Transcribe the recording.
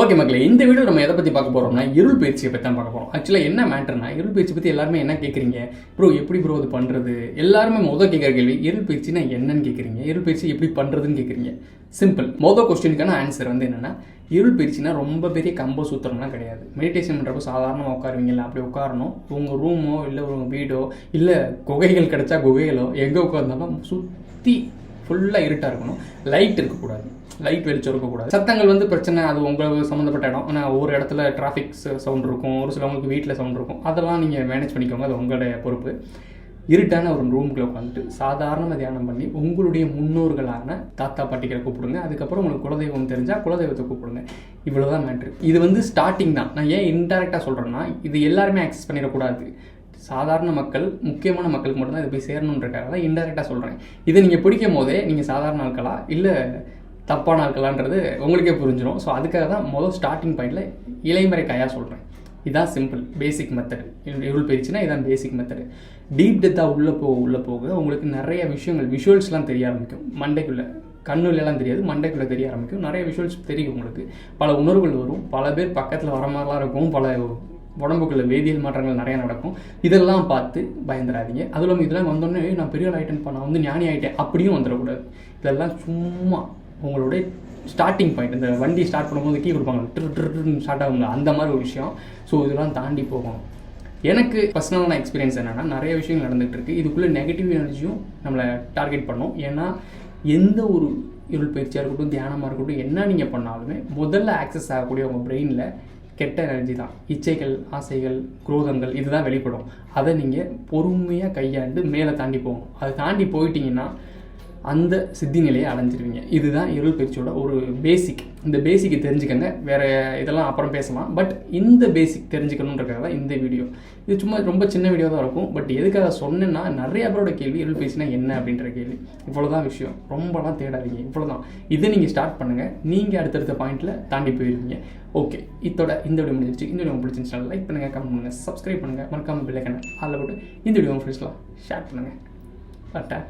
Okay மக்களே இந்த video நம்ம எதை பற்றி பார்க்க போகிறோம்னா இருள் பயிற்சியை பற்றி தான் பார்க்க போகிறோம் ஆக்சுவலாக என்ன மேட்டர்னா இருள் பயிற்சி பற்றி எல்லாருமே என்ன கேட்குறீங்க ப்ரோ எப்படி ப்ரோ இது பண்ணுறது எல்லாருமே மொதல் கேட்குற கேள்வி இருள் பயிற்சினா என்னன்னு கேட்குறீங்க இருள் பயிற்சி எப்படி பண்ணுறதுன்னு கேட்குறீங்க சிம்பிள் மொதல் கொஸ்டினுக்கான ஆன்சர் வந்து என்னென்னா இருள் பயிற்சினா ரொம்ப பெரிய கம்ப சூத்திரம்லாம் கிடையாது. மெடிடேஷன் பண்ணுறப்போ சாதாரணமாக உட்காருவீங்களா அப்படி உட்காரணும். உங்கள் ரூமோ இல்லை உங்கள் வீடோ இல்லை குகைகள் கிடைச்சா குகைகளோ எங்கே உட்காந்தாலும் சுற்றி ஃபுல்லாக இருட்டாக இருக்கணும். லைட் இருக்கக்கூடாது. லைட் வெளிச்சம் இருக்கக்கூடாது. சத்தங்கள் வந்து பிரச்சனை அது உங்களுக்கு சம்மந்தப்பட்ட இடம். ஆனால் ஒரு இடத்துல டிராஃபிக் சவுண்ட் இருக்கும். ஒரு சிலவங்களுக்கு வீட்டில் சவுண்ட் இருக்கும். அதெல்லாம் நீங்கள் மேனேஜ் பண்ணிக்கோங்க. அது உங்களுடைய பொறுப்பு. இருட்டான ஒரு ரூம்குள்ளே உட்காந்துட்டு சாதாரண தியானம் பண்ணி உங்களுடைய முன்னோர்களான தாத்தா பாட்டிகளை கூப்பிடுங்க. அதுக்கப்புறம் உங்களுக்கு குலதெய்வம் தெரிஞ்சால் குலதெய்வத்தை கூப்பிடுங்க. இவ்வளோதான் மேட்ரு இது வந்து ஸ்டார்டிங் தான். நான் ஏன் இன்டெரக்டாக சொல்கிறேன்னா இது எல்லாருமே ஆக்சஸ் பண்ணிடக்கூடாது. சாதாரண மக்கள் முக்கியமான மக்களுக்கு மட்டும்தான் இது போய் சேரணுன்றக்காக தான் இன்டெரக்டாக சொல்கிறேன் இதை நீங்கள் பிடிக்கும் போதே நீங்கள் சாதாரண ஆட்களா? இல்லை தப்பான ஆட்களான்றது உங்களுக்கே புரிஞ்சிடும் ஸோ அதுக்காக தான் முதல் ஸ்டார்டிங் பாயிண்டில் இலைமறை கையாக சொல்கிறேன் இதான் சிம்பிள் பேசிக் மெத்தடு இருள் பயிற்சினா இதான் பேசிக் மெத்தடு டீப் டெத்தாக உள்ளே போக உள்ளே போக உங்களுக்கு நிறைய விஷயங்கள் விஷுவல்ஸ்லாம் தெரிய ஆரம்பிக்கும். மண்டைக்குள்ளே கண்ணுலலாம் தெரியாது மண்டைக்குள்ளே தெரிய ஆரம்பிக்கும். நிறைய விஷுவல்ஸ் தெரியும் உங்களுக்கு. பல உணர்வுகள் வரும். பல பேர் பக்கத்தில் வர மாதிரிலாம் இருக்கும். பல உடம்புக்குள்ள வேதியியல் மாற்றங்கள் நிறையா நடக்கும். இதெல்லாம் பார்த்து பயந்துடாதீங்க. அதுவும் இல்லாமல் இதெல்லாம் வந்தோடனே நான் பெரிய ஆகிட்டேன் நான் வந்து ஞானி ஆகிட்டேன் அப்படியும் வந்துடக்கூடாது. இதெல்லாம் சும்மா உங்களுடைய ஸ்டார்டிங் பாயிண்ட் இந்த வண்டி ஸ்டார்ட் பண்ணும்போது கீ கொடுப்பாங்க. ட்ரு ட்ருன்னு ஸ்டார்ட் ஆகுங்க. அந்த மாதிரி ஒரு விஷயம். ஸோ இதெல்லாம் தாண்டி போகணும். எனக்கு பர்சனலான எக்ஸ்பீரியன்ஸ் என்னென்னா நிறைய விஷயங்கள் நடந்துகிட்டு இருக்குது இதுக்குள்ளே நெகட்டிவ் எனர்ஜியும் நம்மளை டார்கெட் பண்ணும். ஏன்னா எந்த ஒரு இருள் பயிற்சியாக இருக்கட்டும் தியானமாக இருக்கட்டும் என்ன நீங்கள் பண்ணாலுமே முதல்ல ஆக்சஸ் ஆகக்கூடிய உங்கள் பிரெயினில் கெட்ட எனர்ஜி தான். இச்சைகள் ஆசைகள் குரோதங்கள் இதுதான் வெளிப்படும். அதை நீங்கள் பொறுமையாக கையாண்டு மேலே தாண்டி போகணும். அதை தாண்டி போயிட்டீங்கன்னா அந்த சித்தி நிலையை அடைஞ்சிருவீங்க. இதுதான் இருள் பயிற்சியோட ஒரு பேசிக் இந்த பேசிக்கை தெரிஞ்சுக்கங்க. வேற இதெல்லாம் அப்புறம் பேசலாம். பட் இந்த பேசிக் தெரிஞ்சுக்கணுன்றக்காக தான் இந்த வீடியோ இது சும்மா ரொம்ப சின்ன வீடியோ தான் இருக்கும். பட் எதுக்காக சொன்னேன்னா நிறைய பேரோட கேள்வி இருள் பேசினா என்ன அப்படின்ற கேள்வி. இவ்வளோதான் விஷயம். ரொம்பலாம் தேடாதீங்க. இவ்வளோதான் இதை நீங்கள் ஸ்டார்ட் பண்ணுங்கள் நீங்கள் அடுத்தடுத்த பாயிண்ட்டில் தாண்டி போயிருவீங்க. ஓகே இதோட இந்த வீடியோ முடிஞ்சிருச்சு. இந்த வீடியோ பிடிச்சிருந்துச்சுனா லைக் பண்ணுங்கள் கமெண்ட் பண்ணுங்கள் சப்ஸ்கிரைப் பண்ணுங்கள் மறக்காமல் பிள்ளைக்கான அதில் போட்டு இந்த வீடியோ ஃப்ரெண்ட்ஸ்லாம் ஷேர் பண்ணுங்கள் பட்டா.